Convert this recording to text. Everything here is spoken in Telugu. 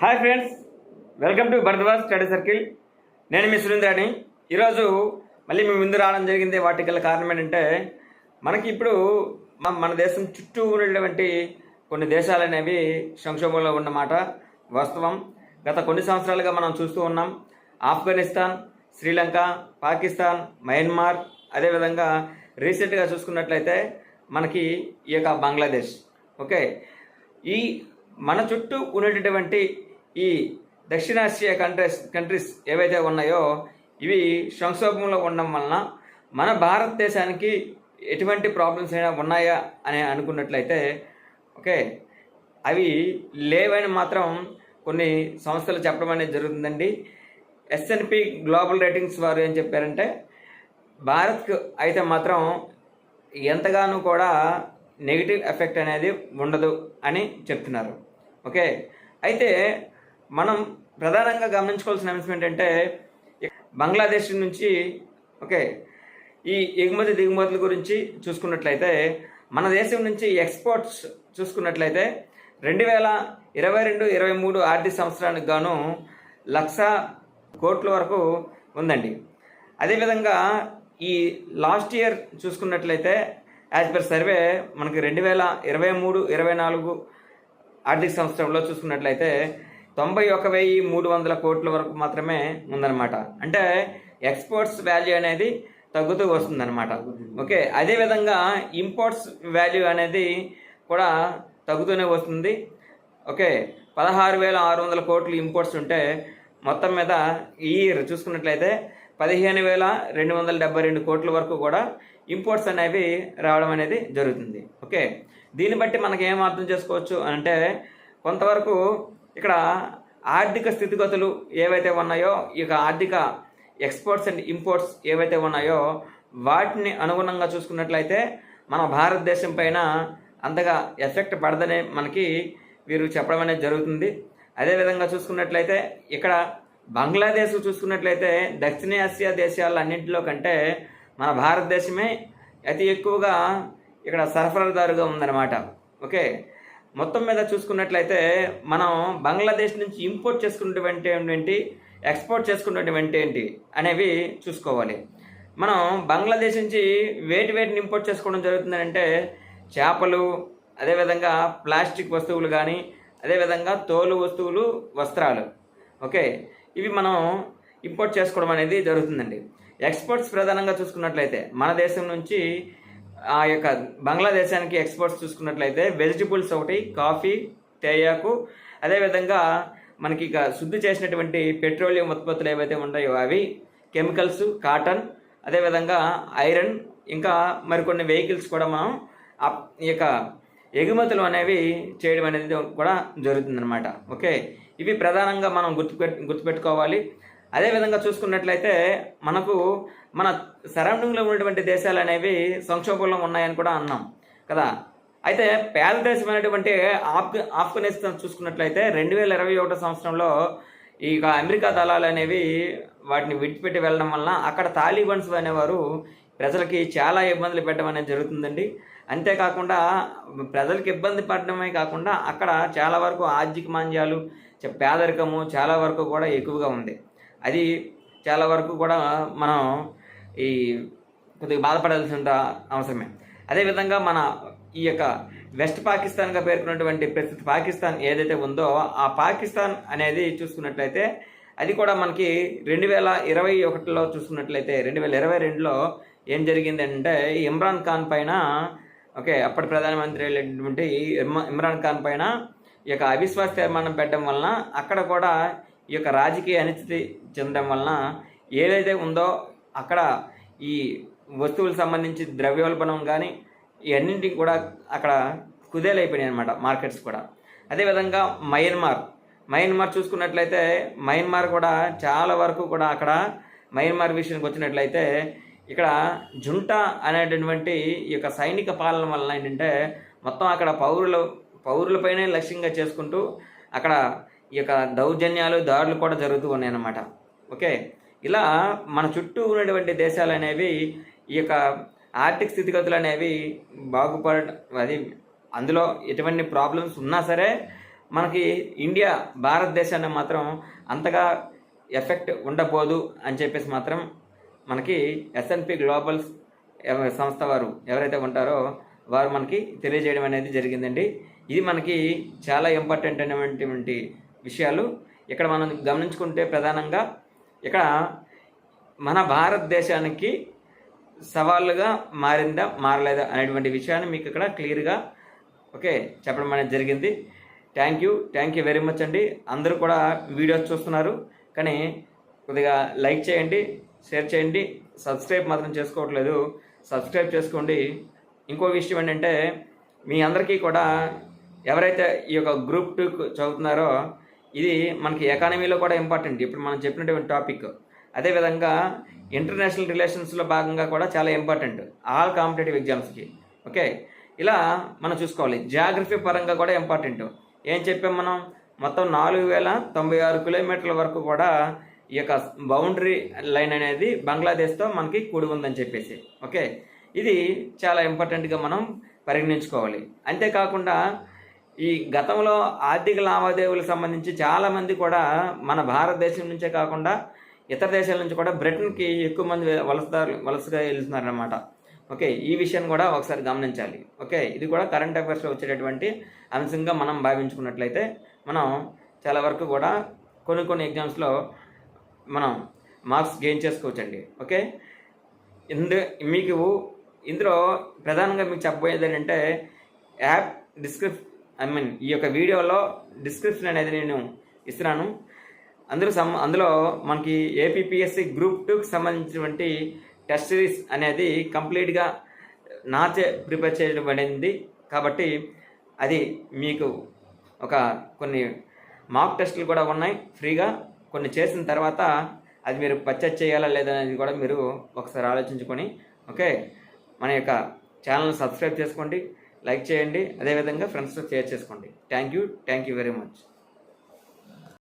Hi friends welcome to Bharadwaj study circle. నేను మీ సురేంద్రాని ఈరోజు మళ్ళీ మీ ముందు రావడం జరిగింది. వాటికి గల కారణం ఏంటంటే మనకి ఇప్పుడు మన దేశం చుట్టూ ఉన్నటువంటి కొన్ని దేశాలు అనేవి సంక్షోభంలో ఉన్నమాట. వాస్తవం. గత కొన్ని సంవత్సరాలుగా మనం చూస్తూ ఉన్నాం. ఆఫ్ఘనిస్తాన్ శ్రీలంక పాకిస్తాన్ మయన్మార్ అదేవిధంగా రీసెంట్గా చూసుకున్నట్లయితే మనకి ఈ యొక్క బంగ్లాదేశ్. ఓకే. ఈ మన చుట్టూ ఉన్నటువంటి ఈ దక్షిణాసియా కంట్రీస్ కంట్రీస్ ఏవైతే ఉన్నాయో ఇవి సంక్షోభంలో ఉండడం వలన మన భారతదేశానికి ఎటువంటి ప్రాబ్లమ్స్ అయినా ఉన్నాయా అని అనుకున్నట్లయితే ఓకే అవి లేవని మాత్రం కొన్ని సంస్థలు చెప్పడం అనేది జరుగుతుందండి. ఎస్ఎన్పి గ్లోబల్ రేటింగ్స్ వారు ఏం చెప్పారంటే భారత్కు అయితే మాత్రం ఎంతగానో కూడా నెగిటివ్ ఎఫెక్ట్ అనేది ఉండదు అని చెప్తున్నారు. ఓకే అయితే మనం ప్రధానంగా గమనించుకోవాల్సిన అంశం ఏంటంటే బంగ్లాదేశ్ నుంచి ఓకే ఈ ఎగుమతి దిగుమతుల గురించి చూసుకున్నట్లయితే మన దేశం నుంచి ఎక్స్పోర్ట్స్ చూసుకున్నట్లయితే రెండు వేల ఇరవై రెండు ఇరవై మూడు ఆర్థిక సంవత్సరానికి గాను లక్ష కోట్ల వరకు ఉందండి. అదేవిధంగా ఈ లాస్ట్ ఇయర్ చూసుకున్నట్లయితే యాజ్ పర్ సర్వే మనకి రెండు వేల ఇరవై మూడు ఇరవై నాలుగు ఆర్థిక సంవత్సరంలో చూసుకున్నట్లయితే తొంభై ఒక వెయ్యి మూడు వందల కోట్ల వరకు మాత్రమే ఉందన్నమాట. అంటే ఎక్స్పోర్ట్స్ వాల్యూ అనేది తగ్గుతూ వస్తుందన్నమాట. ఓకే అదేవిధంగా ఇంపోర్ట్స్ వాల్యూ అనేది కూడా తగ్గుతూనే వస్తుంది. ఓకే పదహారు వేల ఆరు వందల కోట్లు ఇంపోర్ట్స్ ఉంటే మొత్తం మీద ఈ ఇయర్ చూసుకున్నట్లయితే పదిహేను వేల రెండు వందల డెబ్బై రెండు కోట్ల వరకు కూడా ఇంపోర్ట్స్ అనేవి రావడం అనేది జరుగుతుంది. ఓకే దీన్ని బట్టి మనకి ఏం అర్థం చేసుకోవచ్చు అంటే కొంతవరకు ఇక్కడ ఆర్థిక స్థితిగతులు ఏవైతే ఉన్నాయో ఈ యొక్క ఆర్థిక ఎక్స్పోర్ట్స్ అండ్ ఇంపోర్ట్స్ ఏవైతే ఉన్నాయో వాటిని అనుగుణంగా చూసుకున్నట్లయితే మన భారతదేశం పైన అంతగా ఎఫెక్ట్ పడదనే మనకి వీరు చెప్పడం అనేది జరుగుతుంది. అదేవిధంగా చూసుకున్నట్లయితే ఇక్కడ బంగ్లాదేశ్ చూసుకున్నట్లయితే దక్షిణాసియా దేశాలన్నింటిలో కంటే మన భారతదేశమే అతి ఎక్కువగా ఇక్కడ సరఫరాదారుగా ఉందన్నమాట. ఓకే? మొత్తం మీద చూసుకున్నట్లయితే మనం బంగ్లాదేశ్ నుంచి ఇంపోర్ట్ చేసుకున్నటువంటి ఏంటి? ఎక్స్పోర్ట్ చేసుకున్నటువంటి ఏంటి అనేవి చూసుకోవాలి. మనం బంగ్లాదేశ్ నుంచి వేటి వేటిని ఇంపోర్ట్ చేసుకోవడం జరుగుతుందంటే చేపలు అదేవిధంగా ప్లాస్టిక్ వస్తువులు కానీ అదేవిధంగా తోలు వస్తువులు వస్త్రాలు. ఓకే? ఇవి మనం ఇంపోర్ట్ చేసుకోవడం అనేది జరుగుతుందండి. ఎక్స్పోర్ట్స్ ప్రధానంగా చూసుకున్నట్లయితే మన దేశం నుంచి ఆ యొక్క బంగ్లాదేశానికి ఎక్స్పోర్ట్స్ చూసుకున్నట్లయితే వెజిటబుల్స్ ఒకటి కాఫీ తేయాకు అదేవిధంగా మనకి ఇక శుద్ధి చేసినటువంటి పెట్రోలియం ఉత్పత్తులు ఏవైతే ఉన్నాయో అవి కెమికల్స్ కాటన్ అదేవిధంగా ఐరన్ ఇంకా మరికొన్ని వెహికల్స్ కూడా మనం ఈ యొక్క ఎగుమతులు అనేవి చేయడం అనేది కూడా జరుగుతుందన్నమాట. ఓకే? ఇవి ప్రధానంగా మనం గుర్తు గుర్తుపెట్టుకోవాలి. అదేవిధంగా చూసుకున్నట్లయితే మనకు మన సరౌండింగ్లో ఉన్నటువంటి దేశాలు అనేవి సంక్షోభంలో ఉన్నాయని కూడా అన్నాం కదా? అయితే పేద దేశమైనటువంటి ఆఫ్ ఆఫ్ఘనిస్తాన్ చూసుకున్నట్లయితే రెండు వేల ఇరవై ఒకటో సంవత్సరంలో ఈ అమెరికా దళాలు అనేవి వాటిని విడిచిపెట్టి వెళ్ళడం వలన అక్కడ తాలిబన్స్ అనేవారు ప్రజలకి చాలా ఇబ్బందులు పెట్టడం అనేది జరుగుతుందండి. అంతేకాకుండా ప్రజలకు ఇబ్బంది పడడమే కాకుండా అక్కడ చాలా వరకు ఆర్థిక మాంద్యాలు పేదరికము చాలా వరకు కూడా ఎక్కువగా ఉంది. అది చాలా వరకు కూడా మనం ఈ కొద్దిగా బాధపడాల్సిన అవసరమే. అదేవిధంగా మన ఈ యొక్క వెస్ట్ పాకిస్తాన్గా పేర్కొన్నటువంటి ప్రస్తుత పాకిస్తాన్ ఏదైతే ఉందో ఆ పాకిస్తాన్ అనేది చూసుకున్నట్లయితే అది కూడా మనకి రెండు వేల ఇరవై ఒకటిలో చూసుకున్నట్లయితే రెండు వేల ఇరవై రెండులో ఏం జరిగిందంటే ఇమ్రాన్ ఖాన్ పైన ఓకే అప్పటి ప్రధానమంత్రి అయినటువంటి ఇమ్రాన్ ఖాన్ పైన ఈ యొక్క అవిశ్వాస తీర్మానం పెట్టడం వలన అక్కడ కూడా ఈ యొక్క రాజకీయ అనిశ్చితి చెందడం వలన ఏదైతే ఉందో అక్కడ ఈ వస్తువులకు సంబంధించి ద్రవ్యోల్బణం కానీ ఇవన్నింటికి కూడా అక్కడ కుదేలైపోయినాయి అనమాట మార్కెట్స్ కూడా. అదేవిధంగా మయన్మార్. మయన్మార్ చూసుకున్నట్లయితే మయన్మార్ కూడా చాలా వరకు కూడా అక్కడ మయన్మార్ విషయానికి వచ్చినట్లయితే ఇక్కడ జుంటా అనేటటువంటి ఈ యొక్క సైనిక పాలన వలన ఏంటంటే మొత్తం అక్కడ పౌరులు పౌరులపైనే లక్ష్యంగా చేసుకుంటూ అక్కడ ఈ యొక్క దౌర్జన్యాలు దాడులు కూడా జరుగుతూ ఉన్నాయన్నమాట. ఓకే? ఇలా మన చుట్టూ ఉన్నటువంటి దేశాలు అనేవి ఈ యొక్క ఆర్థిక స్థితిగతులు అనేవి బాగుపడటం అది అందులో ఎటువంటి ప్రాబ్లమ్స్ ఉన్నా సరే మనకి ఇండియా భారతదేశాన్ని మాత్రం అంతగా ఎఫెక్ట్ ఉండబోదు అని చెప్పేసి మాత్రం మనకి ఎస్ఎన్పి గ్లోబల్ సంస్థ వారు ఎవరైతే ఉంటారో వారు మనకి తెలియజేయడం అనేది జరిగిందండి. ఇది మనకి చాలా ఇంపార్టెంట్ అయినటువంటి విషయాలు ఇక్కడ మనం గమనించుకుంటే ప్రధానంగా ఇక్కడ మన భారతదేశానికి సవాళ్ళుగా మారిందా మారలేదా అనేటువంటి విషయాన్ని మీకు ఇక్కడ క్లియర్గా ఓకే చెప్పడం అనేది జరిగింది. Thank you thank you very much అండి. అందరూ కూడా వీడియోస్ చూస్తున్నారు. కానీ కొద్దిగా లైక్ చేయండి షేర్ చేయండి. సబ్స్క్రైబ్ మాత్రం చేసుకోవట్లేదు. సబ్స్క్రైబ్ చేసుకోండి. ఇంకో విషయం ఏంటంటే మీ అందరికీ కూడా ఎవరైతే ఈ యొక్క గ్రూప్ టూ చదువుతున్నారో ఇది మనకి ఎకానమీలో కూడా ఇంపార్టెంట్ ఇప్పుడు మనం చెప్పినటువంటి టాపిక్ అదేవిధంగా ఇంటర్నేషనల్ రిలేషన్స్లో భాగంగా కూడా చాలా ఇంపార్టెంట్ ఆల్ కాంపిటేటివ్ ఎగ్జామ్స్కి ఓకే ఇలా మనం చూసుకోవాలి. జాగ్రఫీ పరంగా కూడా ఇంపార్టెంట్ ఏం చెప్పాం మనం? మొత్తం నాలుగు వేల తొంభై ఆరు కిలోమీటర్ల వరకు కూడా ఈ యొక్క బౌండరీ లైన్ అనేది బంగ్లాదేశ్తో మనకి కూడి ఉందని చెప్పేసి. ఓకే ఇది చాలా ఇంపార్టెంట్గా మనం పరిగణించుకోవాలి. అంతేకాకుండా ఈ గతంలో ఆర్థిక లావాదేవీలకు సంబంధించి చాలామంది కూడా మన భారతదేశం నుంచే కాకుండా ఇతర దేశాల నుంచి కూడా బ్రిటన్కి ఎక్కువ మంది వలసదారు వలసగా వెళ్తున్నారనమాట ఓకే ఈ విషయాన్ని కూడా ఒకసారి గమనించాలి. ఓకే ఇది కూడా కరెంట్ అఫైర్స్లో వచ్చేటటువంటి అంశంగా మనం భావించుకున్నట్లయితే మనం చాలా వరకు కూడా కొన్ని కొన్ని ఎగ్జామ్స్లో మనం మార్క్స్ గెయిన్ చేసుకోవచ్చండి. ఓకే ఇందు మీకు ఇందులో ప్రధానంగా మీకు చెప్పబోయేది ఏంటంటే యాప్ డిస్క్రిప్ ఐ మీన్ ఈ యొక్క వీడియోలో డిస్క్రిప్షన్ అనేది నేను ఇస్తున్నాను. అందులో సమ్ అందులో మనకి ఏపీపీఎస్సి గ్రూప్ టూకి సంబంధించినటువంటి టెస్ట్ సిరీస్ అనేది కంప్లీట్గా నాచే ప్రిపేర్ చేయబడింది. కాబట్టి అది మీకు ఒక కొన్ని మాక్ టెస్టులు కూడా ఉన్నాయి. ఫ్రీగా కొన్ని చేసిన తర్వాత అది మీరు పర్చేజ్ చేయాలా లేదా అనేది కూడా మీరు ఒకసారి ఆలోచించుకొని ఓకే? మన యొక్క ఛానల్ సబ్స్క్రైబ్ చేసుకోండి. లైక్ చేయండి. అదేవిధంగా ఫ్రెండ్స్తో షేర్ చేసుకోండి. Thank you. Thank you very much.